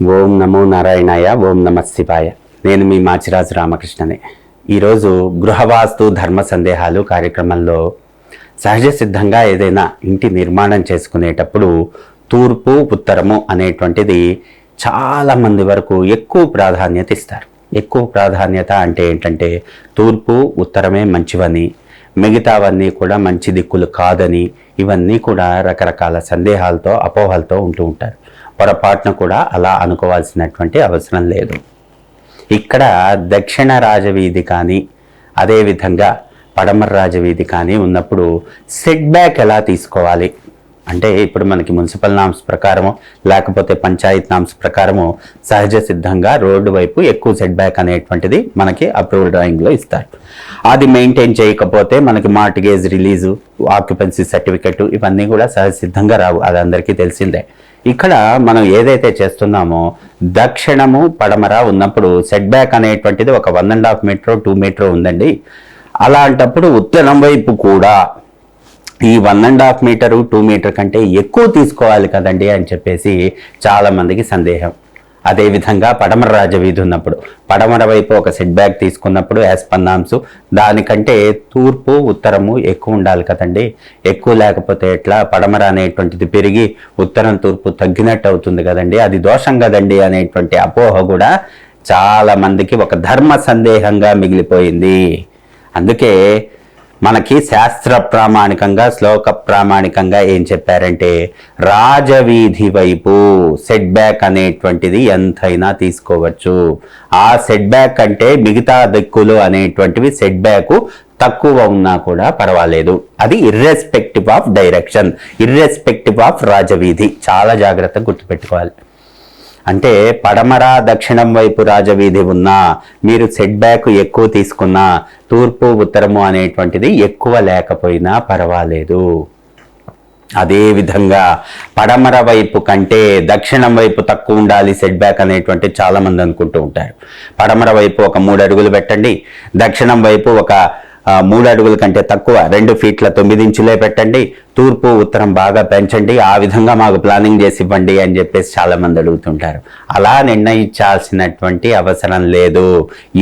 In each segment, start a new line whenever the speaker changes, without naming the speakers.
ఓం నమో నారాయణాయ ఓం నమ శివాయ నేను మీ మాచిరాజు రామకృష్ణనే. ఈరోజు గృహవాస్తు ధర్మ సందేహాలు కార్యక్రమంలో సహజ సిద్ధంగా ఏదైనా ఇంటి నిర్మాణం చేసుకునేటప్పుడు తూర్పు ఉత్తరము అనేటువంటిది చాలా మంది వరకు ఎక్కువ ప్రాధాన్యత ఇస్తారు. ఎక్కువ ప్రాధాన్యత అంటే ఏంటంటే తూర్పు ఉత్తరమే మంచివని మిగతావన్నీ కూడా మంచి దిక్కులు కాదని ఇవన్నీ కూడా రకరకాల సందేహాలతో అపోహలతో ఉంటూ ఉంటారు. పొరపాటున కూడా అలా అనుకోవాల్సినటువంటి అవసరం లేదు. ఇక్కడ దక్షిణ రాజవీధి కానీ అదేవిధంగా పడమర రాజవీధి కానీ ఉన్నప్పుడు సెట్ బ్యాక్ ఎలా తీసుకోవాలి? అంటే ఇప్పుడు మనకి మున్సిపల్ నామ్స్ ప్రకారము లేకపోతే పంచాయత్ నామ్స్ ప్రకారము సహజ సిద్ధంగా రోడ్డు వైపు ఎక్కువ సెట్ బ్యాక్ అనేటువంటిది మనకి అప్రూవల్ డ్రాయింగ్లో ఇస్తారు. అది మెయింటైన్ చేయకపోతే మనకి మార్టిగేజ్ రిలీజు ఆక్యుపెన్సీ సర్టిఫికెట్ ఇవన్నీ కూడా సహజ సిద్ధంగా రావు. అది అందరికీ తెలిసిందే. ఇక్కడ మనం ఏదైతే చేస్తున్నామో దక్షిణము పడమర ఉన్నప్పుడు సెట్ బ్యాక్ అనేటువంటిది ఒక one and half meter two meter ఉందండి. అలాంటప్పుడు ఉత్తరం వైపు కూడా ఈ one and half meter two meter కంటే ఎక్కువ తీసుకోవాలి కదండి అని చెప్పేసి చాలామందికి సందేహం. అదేవిధంగా పడమర రాజవీధి ఉన్నప్పుడు పడమర వైపు ఒక సెట్ బ్యాక్ తీసుకున్నప్పుడు యాస్పన్నాంసు దానికంటే తూర్పు ఉత్తరము ఎక్కువ ఉండాలి కదండి. ఎక్కువ లేకపోతే ఎట్లా? పడమర అనేటువంటిది పెరిగి ఉత్తరం తూర్పు తగ్గినట్టు అవుతుంది కదండి. అది దోషం కదండి అనేటువంటి అపోహ కూడా చాలా మందికి ఒక ధర్మ సందేహంగా మిగిలిపోయింది. అందుకే మనకి శాస్త్ర ప్రామాణికంగా శ్లోక ప్రామాణికంగా ఏం చెప్పారంటే రాజవీధి వైపు సెట్ బ్యాక్ అనేటువంటిది ఎంతైనా తీసుకోవచ్చు. ఆ సెట్ బ్యాక్ అంటే మిగతా దిక్కులు అనేటువంటివి సెట్ బ్యాక్ తక్కువ ఉన్నా కూడా పర్వాలేదు. అది irrespective of direction irrespective of Rajaveedhi. చాలా జాగ్రత్తగా గుర్తుపెట్టుకోవాలి. అంటే పడమర దక్షిణం వైపు రాజవీధి ఉన్నా మీరు సెట్ బ్యాక్ ఎక్కువ తీసుకున్నా తూర్పు ఉత్తరము అనేటువంటిది ఎక్కువ లేకపోయినా పర్వాలేదు. అదే విధంగా పడమర వైపు కంటే దక్షిణం వైపు తక్కువ ఉండాలి సెట్ బ్యాక్ అనేటువంటి చాలా మంది అనుకుంటూ ఉంటారు. పడమర వైపు ఒక మూడు అడుగులు పెట్టండి దక్షిణం వైపు ఒక మూడు అడుగుల కంటే తక్కువ. రెండు ఫీట్ల తొమ్మిది ఇంచులే పెట్టండి. తూర్పు ఉత్తరం బాగా పెంచండి. ఆ విధంగా మాకు ప్లానింగ్ చేసి ఇవ్వండి అని చెప్పేసి చాలా మంది అడుగుతుంటారు. అలా నిర్ణయించాల్సినటువంటి అవసరం లేదు.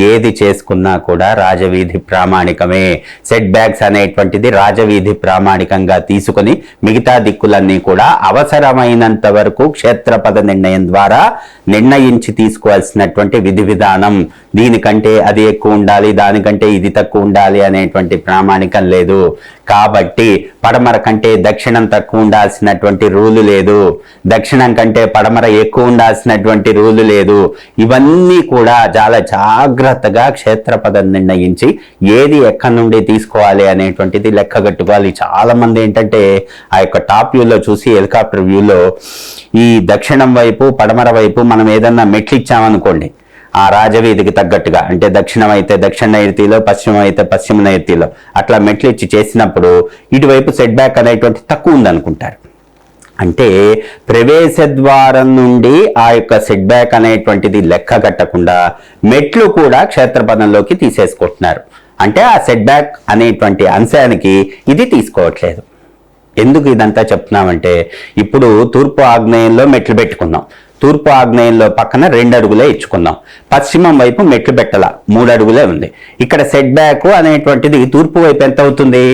ఏది చేసుకున్నా కూడా రాజవీధి ప్రామాణికమే. సెట్ బ్యాక్స్ అనేటువంటిది రాజవీధి ప్రామాణికంగా తీసుకొని మిగతా దిక్కులన్నీ కూడా అవసరమైనంత వరకు క్షేత్రపద నిర్ణయం ద్వారా నిర్ణయించి తీసుకోవాల్సినటువంటి విధి విధానం. దీనికంటే అది ఎక్కువ ఉండాలి దానికంటే ఇది తక్కువ ఉండాలి అని అనేటువంటి ప్రామాణికం లేదు. కాబట్టి పడమర కంటే దక్షిణం తక్కువ ఉండాల్సినటువంటి రూలు లేదు. దక్షిణం కంటే పడమర ఎక్కువ ఉండాల్సినటువంటి రూలు లేదు. ఇవన్నీ కూడా చాలా జాగ్రత్తగా క్షేత్రపదం నిర్ణయించి ఏది ఎక్కడి నుండి తీసుకోవాలి అనేటువంటిది లెక్కగట్టుకోవాలి. చాలా మంది ఏంటంటే ఆ యొక్క టాప్ వ్యూలో చూసి హెలికాప్టర్ వ్యూలో ఈ దక్షిణం వైపు పడమర వైపు మనం ఏదన్నా మెట్లు ఇచ్చామనుకోండి ఆ రాజవీధికి తగ్గట్టుగా అంటే దక్షిణం అయితే దక్షిణ నైరుతిలో పశ్చిమం అయితే పశ్చిమ నైరుతిలో అట్లా మెట్లు ఇచ్చి చేసినప్పుడు ఇటువైపు సెట్ బ్యాక్ అనేటువంటి తక్కువ ఉందనుకుంటారు. అంటే ప్రవేశ ద్వారం నుండి ఆ యొక్క సెట్ బ్యాక్ అనేటువంటిది లెక్క కట్టకుండా మెట్లు కూడా క్షేత్రపదంలోకి తీసేసుకుంటున్నారు. అంటే ఆ సెట్ బ్యాక్ అనేటువంటి అంశానికి ఇది తీసుకోవట్లేదు. ఎందుకు ఇదంతా చెప్తున్నామంటే ఇప్పుడు తూర్పు ఆగ్నేయంలో మెట్లు పెట్టుకున్నాం. తూర్పు ఆగ్నేయంలో పక్కన రెండు అడుగులే ఇచ్చుకుందాం. పశ్చిమం వైపు మెట్లు పెట్టాల మూడు అడుగులే ఉంది. ఇక్కడ సెట్ బ్యాక్ అనేటువంటిది తూర్పు వైపు ఎంత అవుతుంది?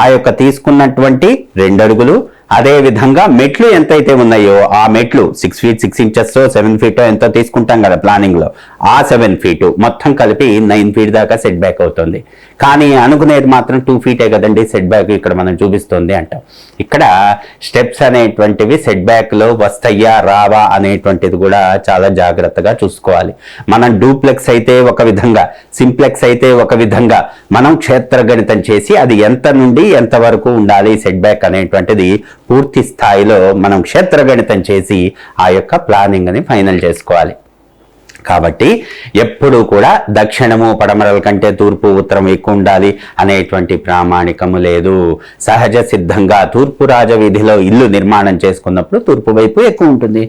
ఆ యొక్క తీసుకున్నటువంటి రెండు అడుగులు అదే విధంగా మెట్లు ఎంతైతే ఉన్నాయో ఆ మెట్లు six feet six inches seven feet ఎంతో తీసుకుంటాం కదా ప్లానింగ్లో. ఆ సెవెన్ ఫీట్ మొత్తం కలిపి నైన్ ఫీట్ దాకా సెట్ బ్యాక్ అవుతుంది. కానీ అనుకునేది మాత్రం టూ ఫీటే కదండి సెట్ బ్యాక్ ఇక్కడ మనం చూపిస్తుంది అంటాం. ఇక్కడ స్టెప్స్ అనేటువంటివి సెట్ బ్యాక్లో వస్తాయా రావా అనేటువంటిది కూడా చాలా జాగ్రత్తగా చూసుకోవాలి. మనం డూప్లెక్స్ అయితే ఒక విధంగా సింప్లెక్స్ అయితే ఒక విధంగా మనం క్షేత్ర గణితం చేసి అది ఎంత నుండి ఎంత వరకు ఉండాలి సెట్ బ్యాక్ అనేటువంటిది పూర్తి స్థాయిలో మనం క్షేత్ర గణితం చేసి ఆ యొక్క ప్లానింగ్ని ఫైనల్ చేసుకోవాలి. కాబట్టి ఎప్పుడూ కూడా దక్షిణము పడమరల కంటే తూర్పు ఉత్తరం ఎక్కువ ఉండాలి అనేటువంటి ప్రామాణికము లేదు. సహజ సిద్ధంగా తూర్పు రాజవీధిలో ఇల్లు నిర్మాణం చేసుకున్నప్పుడు తూర్పు వైపు ఎక్కువ ఉంటుంది.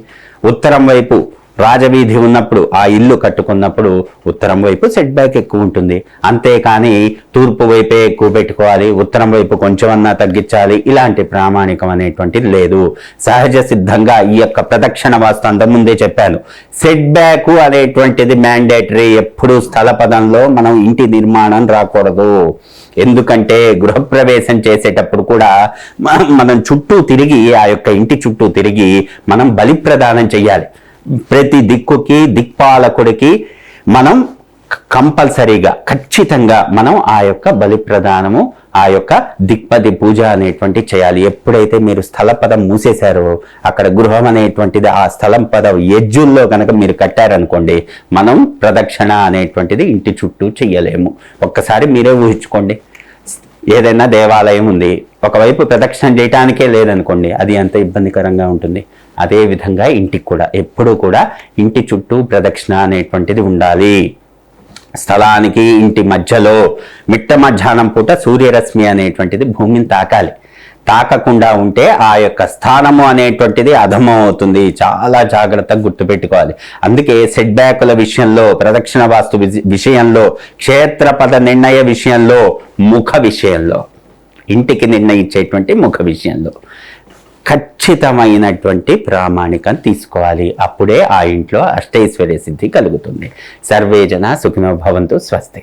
ఉత్తరం వైపు రాజవీధి ఉన్నప్పుడు ఆ ఇల్లు కట్టుకున్నప్పుడు ఉత్తరం వైపు సెట్ బ్యాక్ ఎక్కువ ఉంటుంది. అంతేకాని తూర్పు వైపే ఎక్కువ పెట్టుకోవాలి ఉత్తరం వైపు కొంచెం అన్నా తగ్గించాలి ఇలాంటి ప్రామాణికం అనేటువంటిది లేదు. సహజ సిద్ధంగా ఈ యొక్క ప్రదక్షిణ వాస్తు అంతకుముందే చెప్పాను. సెట్ బ్యాక్ అనేటువంటిది మ్యాండేటరీ ఎప్పుడు స్థల పదంలో మనం ఇంటి నిర్మాణం రాకూడదు. ఎందుకంటే గృహప్రవేశం చేసేటప్పుడు కూడా మనం చుట్టూ తిరిగి ఆ యొక్క ఇంటి చుట్టూ తిరిగి మనం బలి ప్రదానం చేయాలి ప్రతి దిక్కుకి దిక్పాలకుడికి మనం కంపల్సరీగా ఖచ్చితంగా మనం ఆ యొక్క బలి ప్రదానము ఆ యొక్క దిక్పది పూజ అనేటువంటి చేయాలి. ఎప్పుడైతే మీరు స్థల పదం మూసేశారో అక్కడ గృహం అనేటువంటిది ఆ స్థలం పదం ఎజ్జుల్లో కనుక మీరు కట్టారనుకోండి మనం ప్రదక్షిణ అనేటువంటిది ఇంటి చుట్టూ చెయ్యలేము. ఒక్కసారి మీరే ఊహించుకోండి. ఏదైనా దేవాలయం ఉంది ఒకవైపు ప్రదక్షిణ చేయటానికే లేదనుకోండి అది ఎంత ఇబ్బందికరంగా ఉంటుంది. అదేవిధంగా ఇంటికి కూడా ఎప్పుడూ కూడా ఇంటి చుట్టూ ప్రదక్షిణ అనేటువంటిది ఉండాలి. స్థలానికి ఇంటి మధ్యలో మిట్ట మధ్యాహ్నం పూట సూర్యరశ్మి అనేటువంటిది భూమిని తాకాలి. తాకకుండా ఉంటే ఆ యొక్క స్థానము అనేటువంటిది అధమం అవుతుంది చాలా జాగ్రత్తగా గుర్తుపెట్టుకోవాలి. అందుకే సెట్ బ్యాకుల విషయంలో ప్రదక్షిణ వాస్తు విషయంలో క్షేత్రపద నిర్ణయ విషయంలో ముఖ విషయంలో ఇంటికి నిర్ణయించేటువంటి ముఖ విషయంలో. ఖచ్చితమైనటువంటి ప్రామాణికం తీసుకోవాలి. అప్పుడే ఆ ఇంట్లో అష్టైశ్వర్య సిద్ధి కలుగుతుంది. సర్వేజన జన భవంతు స్వస్తి.